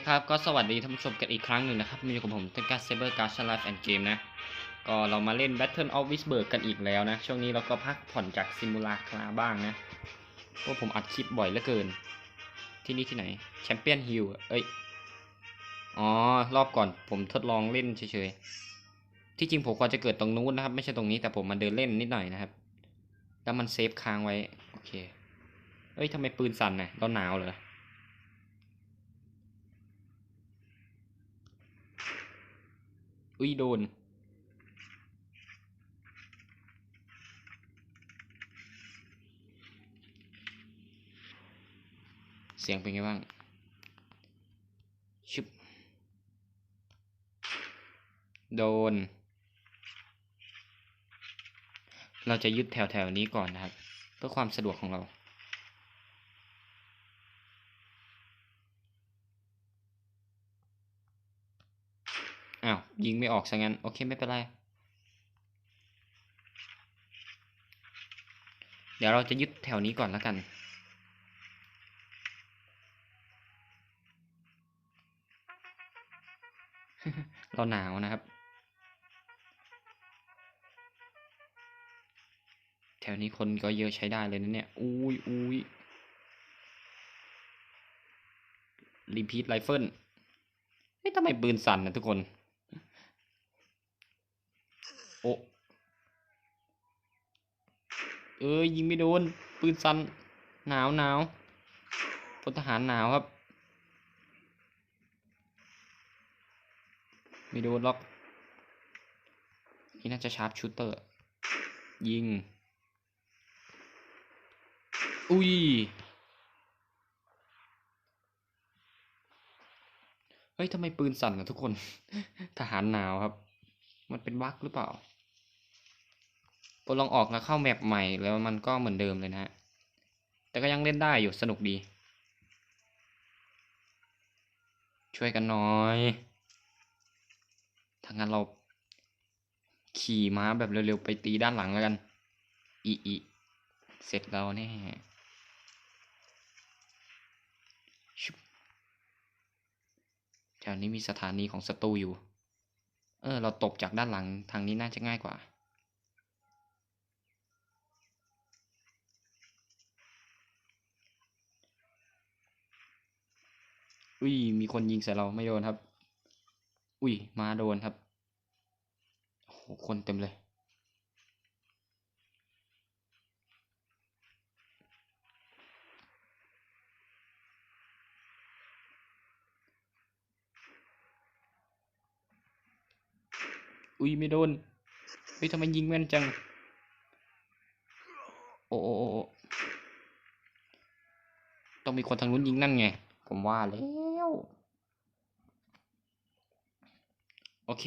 คครับก็สวัสดีท่านผู้ชมกันอีกครั้งหนึ่งนะครับมีกับผมเทนการเซเบอร์การ์ชไลฟ์แอนด์เกมนะ ก็เรามาเล่น Battle of Whisper กันอีกแล้วนะ ช่วงนี้เราก็พักผ่อนจากซิมูลาคลาบ้างนะเพราะผมอัดคลิปบ่อยเหลือเกิน ที่นี่ที่ไหนแชมเปี้ยนฮิลเอ้ย อ๋อ รอบก่อนผมทดลองเล่นเฉยๆ ที่จริงผมควรจะเกิดตรงนู้นนะครับ ไม่ใช่ตรงนี้แต่ผมมาเดินเล่นนิดหน่อยนะครับ แล้วมันเซฟค้างไว้ โอเค เอ้ยทำไมปืนสั่นน่ะเราหนาวเหรอ อุ้ยโดน เสียงเป็นไงบ้าง ชึบ โดน เราจะยึดแถวๆนี้ก่อนนะครับ เพื่อความสะดวกของเรา อ้าว ยิงไม่ออกซะงั้น โอเคไม่เป็นไร เดี๋ยวเราจะยึดแถวนี้ก่อนแล้วกัน เราหนาวนะครับ แถวนี้คนก็เยอะใช้ได้เลยนะเนี่ย อุ้ยอุ้ยรีพีทไรเฟิลเฮ้ยทำไมปืนสั่นนะทุกคน โอ้เอ้ยยิงไม่โดน ปืนสั่นหนาวหนาวพลทหารหนาวครับ ไม่โดนล็อก นี่น่าจะชาร์ปชูเตอร์ ยิง อุ้ย เฮ้ยทำไมปืนสั่นอะทุกคน ทหารหนาวครับ มันเป็นวักหรือเปล่าพอลองออกแล้วเข้าแมปใหม่แล้วมันก็เหมือนเดิมเลยนะฮะ แต่ก็ยังเล่นได้อยู่สนุกดี ช่วยกันหน่อยทางนั้นเราขี่ม้าแบบเร็วๆไปตีด้านหลังแล้วกัน อีอีเสร็จแล้วแน่แถวนี้มีสถานีของศัตรูอยู่ เออ เราตบจากด้านหลังทางนี้น่าจะง่ายกว่า อุ้ย มีคนยิงใส่เราไม่โดนครับ อุ้ย มาโดนครับโอ้โหคนเต็มเลย อุ้ยไม่โดนเฮ้ยทำไมยิงแม่นจัง โอ้โอโอ้ต้องมีคนทางนู้นยิงนั่นไง ผมว่าแล้ว โอเค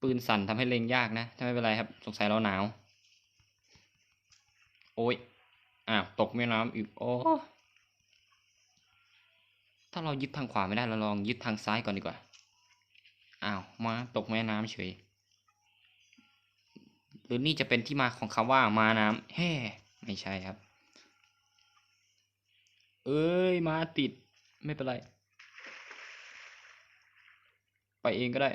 ปืนสั่นทำให้เล็งยากนะถ้าไม่เป็นไรครับ สงสัยเราหนาว โอ้ยอ้าวตกแม่น้ำอีกโอ้ถ้าเรายึดทางขวาไม่ได้เราลองยึดทางซ้ายก่อนดีกว่า อ้าวมาตกแม่น้ำเฉย หรือนี่จะเป็นที่มาของคำว่ามาน้ำแฮ่ไม่ใช่ครับ เอ้ยมาติดไม่เป็นไร ไปเองก็ได้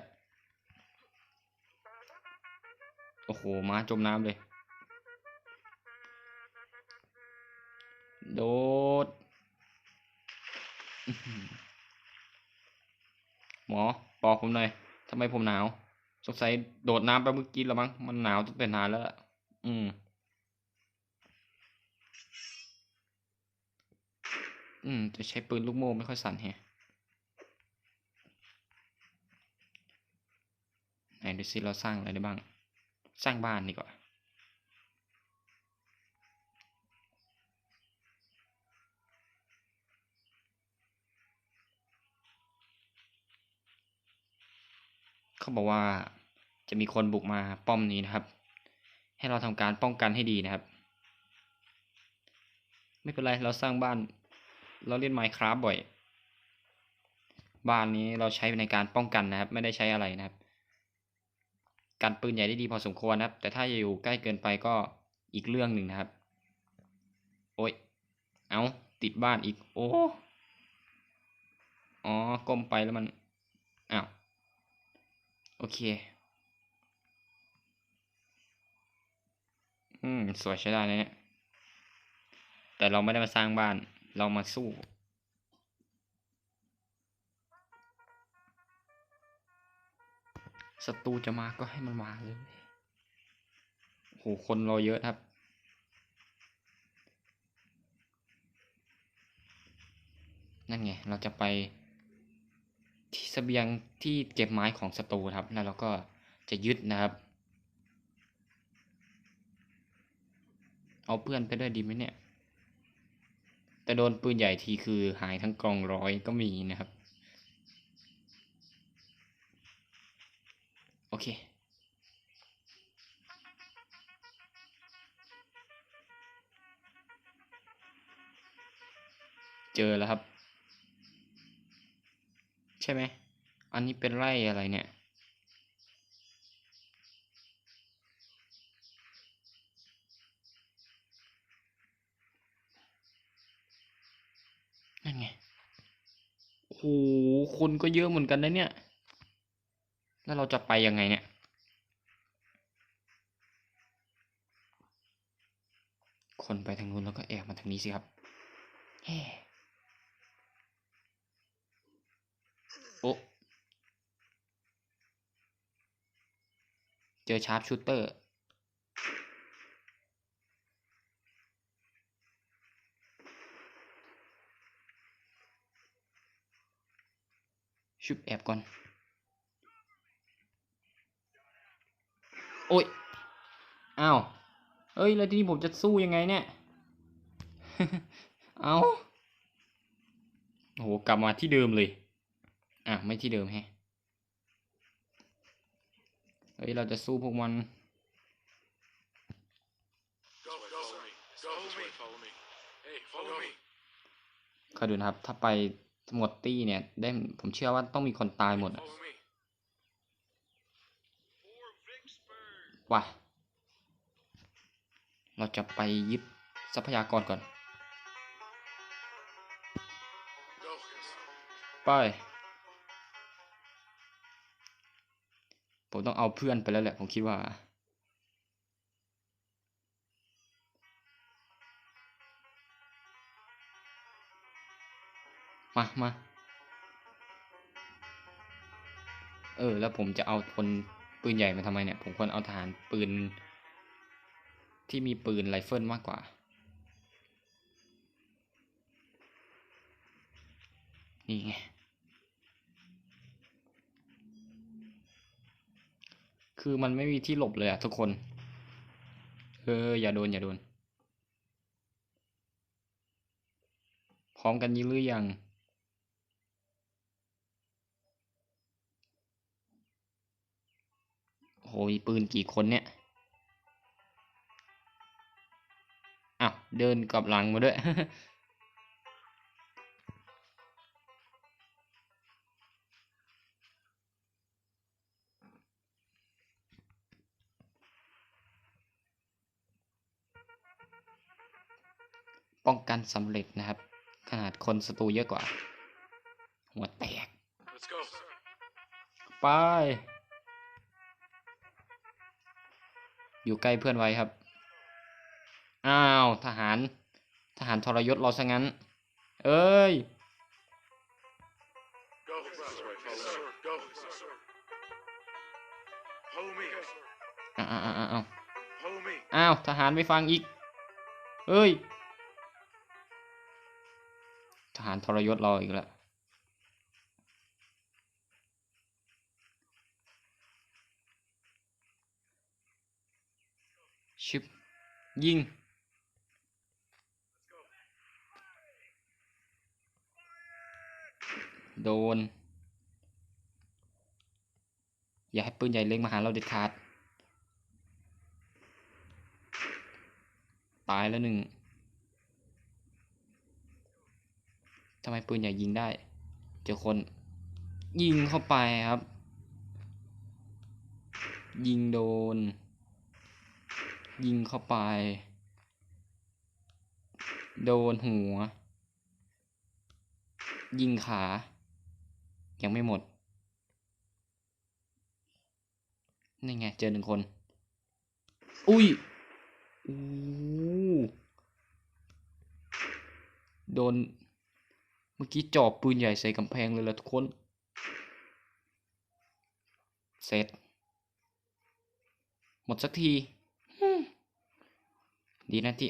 โอ้โหมาจมน้ำเลย โดดอื้อหือหมอบอก ผมหน่อยทำไมผมหนาว สงสัยโดดน้ำไปเมื่อกี้แล้วมั้ง มันหนาวตั้งแต่นานแล้วอืม อืม จะใช้ปืนลูกโม่ไม่ค่อยสั่นแฮะไหนดูซิเราสร้างอะไรได้บ้าง สร้างบ้านดีกว่า เขาบอกว่าจะมีคนบุกมาป้อมนี้นะครับ ให้เราทำการป้องกันให้ดีนะครับ ไม่เป็นไรเราสร้างบ้าน เราเล่น Minecraft บ่อย บ้านนี้เราใช้ในการป้องกันนะครับ ไม่ได้ใช้อะไรนะครับกันปืนใหญ่ได้ดีพอสมควรนะครับ แต่ถ้าอยู่ใกล้เกินไปก็อีกเรื่องหนึ่งนะครับ โอ้ยเอาติดบ้านอีก โอ้ อ๋อก้มไปแล้วมันอ้าว โอเค อืม สวยใช้ได้นะเนี่ย แต่เราไม่ได้มาสร้างบ้าน เรามาสู้ ศัตรูจะมาก็ให้มันมาเลย โห คนเรอเยอะครับนั่นไง เราจะไป ที่เสบียงที่เก็บไม้ของศัตรูครับ แล้วเราก็จะยึดนะครับ เอาเพื่อนไปด้วยดีไหมเนี่ย แต่โดนปืนใหญ่ทีคือหายทั้งกองร้อยก็มีนะครับ โอเค เจอแล้วครับ ใช่ไหม อันนี้เป็นไร่อะไรเนี่ย นั่นไง โอ้โห คนก็เยอะเหมือนกันนะเนี่ย แล้วเราจะไปยังไงเนี่ยคนไปทางนู้นแล้วก็แอบมาทางนี้สิครับแฮ่ โอ้เจอชาร์ปชูเตอร์ ชุบแอบก่อน โอ้ย อ้าว เอ้ย แล้วทีนี้ผมจะสู้ยังไงเนี่ย เอาโอโหกลับมาที่เดิมเลย อะ ไม่ที่เดิมแฮะเฮ้ย เราจะสู้พวกมัน Go, go, go, me. Follow me. Hey, follow me. คอยดูนะครับ ถ้าไปหมดตี้เนี่ย ได้ ผมเชื่อว่าต้องมีคนตายหมดอะ Follow me. ว่ะ เราจะไปยึดทรัพยากรก่อน Go. ไป ผมต้องเอาเพื่อนไปแล้วแหละ ผมคิดว่า มามาเออ แล้วผมจะเอาคนปืนใหญ่มาทำไมเนี่ย ผมควรเอาทหารปืน ที่มีปืนไรเฟิลมากกว่านี่ไง คือมันไม่มีที่หลบเลยอะทุกคน เออ อย่าโดน อย่าโดน พร้อมกันยิงหรือยังโอ้โหมีปืนกี่คนเนี่ยอ้าวเดินกลับหลังมาด้วย ป้องกันสำเร็จนะครับ ขนาดคนศัตรูเยอะกว่า หัวแตก Let's go. ไป อยู่ใกล้เพื่อนไว้ครับ อ้าว ทหาร ทหารทรยศเราซะงั้น เอ้ย Go. This way. Follow me. Go. Follow me. อ้าวอ้าวอ้าวอ้าว Follow me. อ้าว ทหารไม่ฟังอีก เอ้ย ทหารทรยศเราอีกแล้วชิบยิงโดน อย่าให้ปืนใหญ่เล็งมาหาเราเด็ดขาด ตายแล้วหนึ่ง ทำไมปืนใหญ่ยิงได้ เจอคน ยิงเข้าไปครับ ยิงโดน ยิงเข้าไป โดนหัว ยิงขา ยังไม่หมด นี่ไง เจอหนึ่งคน อุ้ยอู้โดน มื่อกี้จอบปืนใหญ่ใส่กำแพงเลยละทุกคน เสร็จ หมดสักที ดีนะที่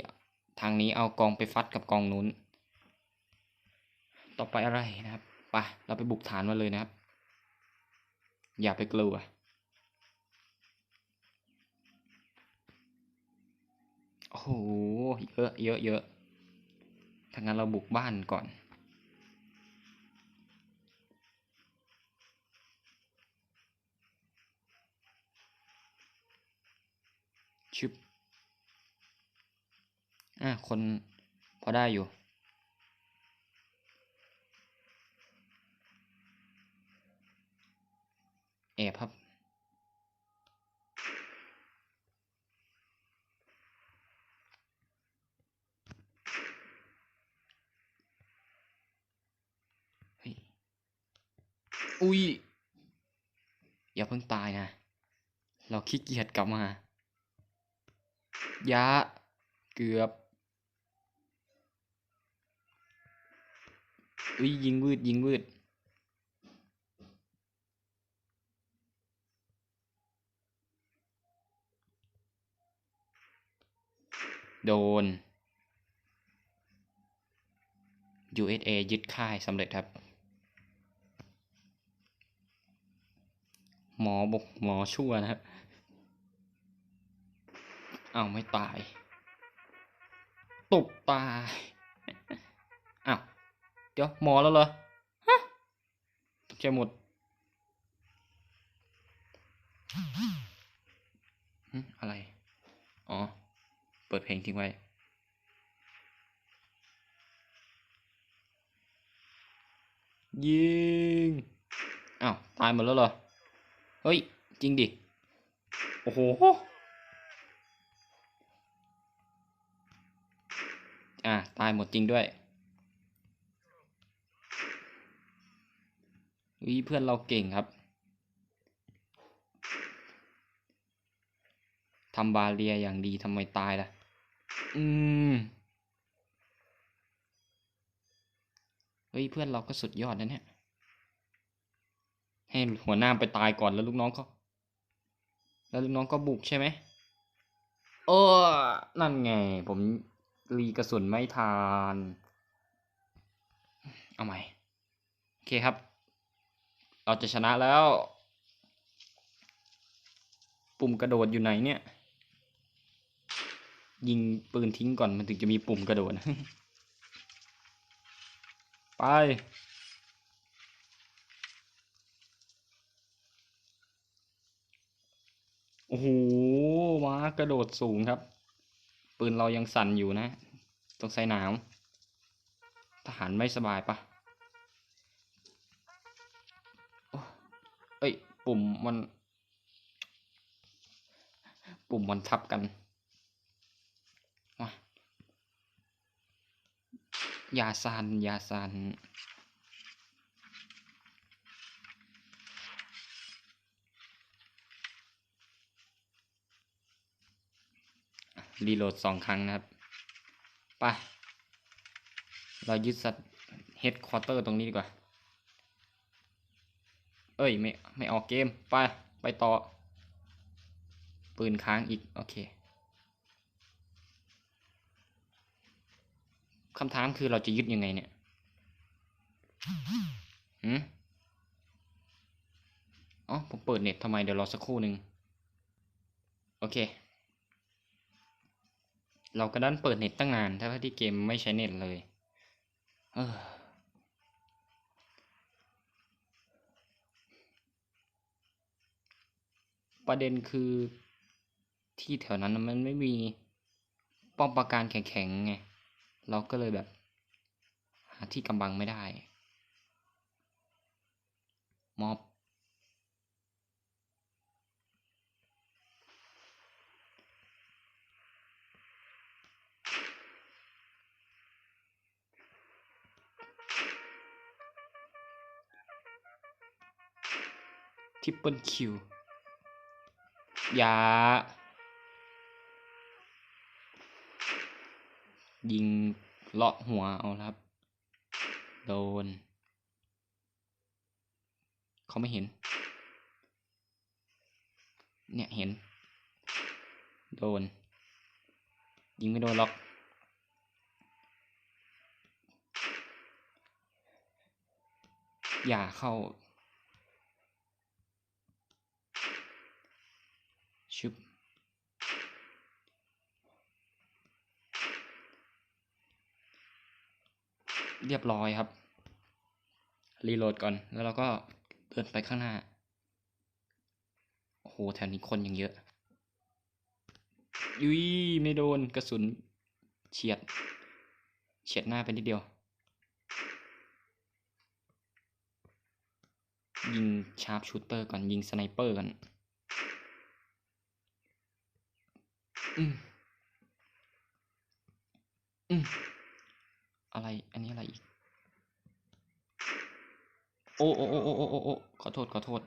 ทางนี้เอากองไปฟัดกับกองนู้น ต่อไปอะไรนะครับไปเราไปบุกฐานมาเลยนะครับ อย่าไปกลัว โอ้โห เยอะเยอะเยอะถ้างั้นเราบุกบ้านก่อน ชึบ อะคนพอได้อยู่ แอบครับ อุ้ย อย่าเพิ่งตายนะ เราขี้เกียจกลับมา ยะ เกือบ อุ้ยยิงวืดยิงวืดโดน USA ยึดค่ายสำเร็จครับ หมอบกหมอชั่วนะครับ เอาไม่ตายตกตาย อ้าว เดี๋ยวหมอแล้วเหรอฮะตกใจหมดอะไร อ๋อ เปิดเพลงทิ้งไว้ ยิงอ้าว ตายหมดแล้วเหรอ เฮ้ย จริงดิ โอ้โห อ่า ตายหมดจริงด้วย วิเพื่อนเราเก่งครับทำบาเรียอย่างดีทำไมตายล่ะ อืม เฮ้ย เพื่อนเราก็สุดยอดนะเนี่ย ให้หัวหน้าไปตายก่อนแล้วลูกน้องก็แล้วลูกน้องก็บุกใช่ไหมเออนั่นไง ผมรีกระสุนไม่ทาน เอาใหม่ โอเคครับ เราจะชนะแล้ว ปุ่มกระโดดอยู่ไหนเนี่ย ยิงปืนทิ้งก่อนมันถึงจะมีปุ่มกระโดด ไป โอ้โหม้ากระโดดสูงครับ ปืนเรายังสั่นอยู่นะ ต้องใส่หนาว ทหารไม่สบายปะ เอ้ย ปุ่มมัน ปุ่มมันทับกันมายาสันยาสันรีโหลดสองครั้งนะครับ ไป เรายึดสัตว์เฮดควอเตอร์ตรงนี้ดีกว่า เอ้ย ไม่ ไม่ออกเกม ไป ไปต่อ ปืนค้างอีก โอเคคำถามคือเราจะยึดยังไงเนี่ยหืมอ๋อ ผมเปิดเน็ตทำไม เดี๋ยวรอสักครู่หนึ่งโอเค เราก็ดันเปิดเน็ตตั้งนาน ถ้าที่เกมไม่ใช้เน็ตเลย เออ ประเด็นคือที่แถวนั้นมันไม่มีป้อมปราการแข็งๆไง เราก็เลยแบบ หาที่กำบังไม่ได้ มอบ ทิปเปิลคิว ย่ายิงเลาะหัวเอาครับ โดน เขาไม่เห็น เนี่ยเห็น โดน ยิงไม่โดนหรอกอย่าเข้า ชึบ เรียบร้อยครับ รีโหลดก่อน แล้วเราก็เดินไปข้างหน้า โอ้โห แถวนี้คนยังเยอะ ยุยไม่โดนกระสุนเฉียด เฉียดหน้าไปนิดเดียว ยิงชาร์ปชูเตอร์ก่อน ยิงสไนเปอร์ก่อนอืมอืม อะไร อันนี้อะไรอีก โอ้โอ้โอ้โอ้โอ้โอ้ขอโทษ ขอโทษ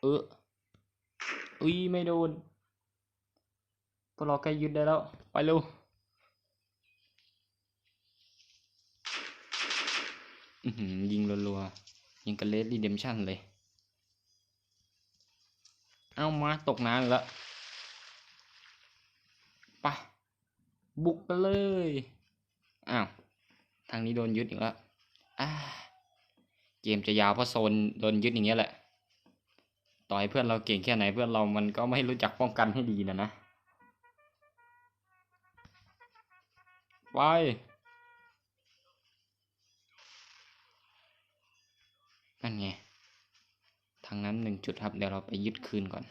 เอออุ้ย ไม่โดน พวกเราใกล้ยึดได้แล้ว ไปเร็ว ยิงรัวๆ ยิงกันเลสรีเดมชั่นเลย เอามาตกน้ำแล้ว ปะบุกกันเลย อ้าว ทางนี้โดนยึดอีกแล้วอ่าเกมจะยาวเพราะโซนโดนยึดอย่างเงี้ยแหละ ต่อให้เพื่อนเราเก่งแค่ไหนเพื่อนเรามันก็ไม่รู้จักป้องกันให้ดีนะนะ ไป นั่นไง ทางนั้นหนึ่งจุดครับ เดี๋ยวเราไปยึดคืนก่อน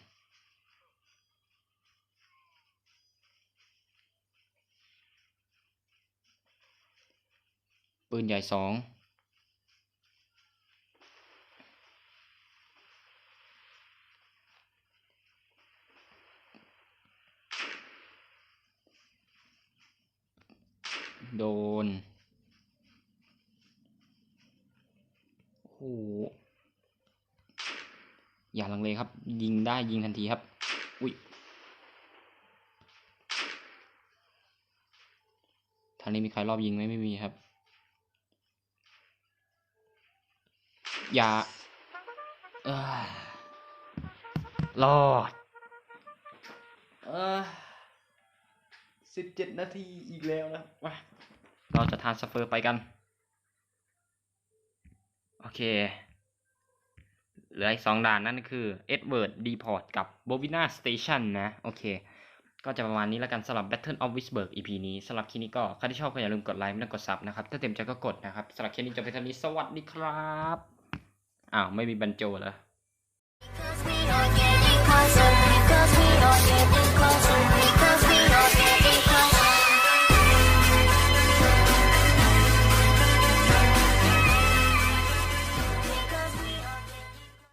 ปืนใหญ่สองโดน โอ้โห อย่าลังเลครับ ยิงได้ยิงทันทีครับ อุ้ยทางนี้มีใครรอบยิงไหมไม่มีครับ อย่าเอ้ยรอดเออสิบเจ็ดนาทีอีกแล้วนะว้าเราจะทานสเฟอร์ไปกัน โอเค เหลืออีกสองด่านนั่นก็คือ Edward Deport กับ Bovina Station นะ โอเค ก็จะประมาณนี้แล้วกันสำหรับ Battle of Witchburg EP นี้สำหรับคลิปนี้ก็ใครที่ชอบก็อย่าลืมกดไลค์ไม่ต้องกดซับนะครับ ถ้าเต็มใจก็กดนะครับสำหรับคลิปนี้จบไปเท่านี้สวัสดีครับ อ้าวไม่มีบรรโจเหรอเ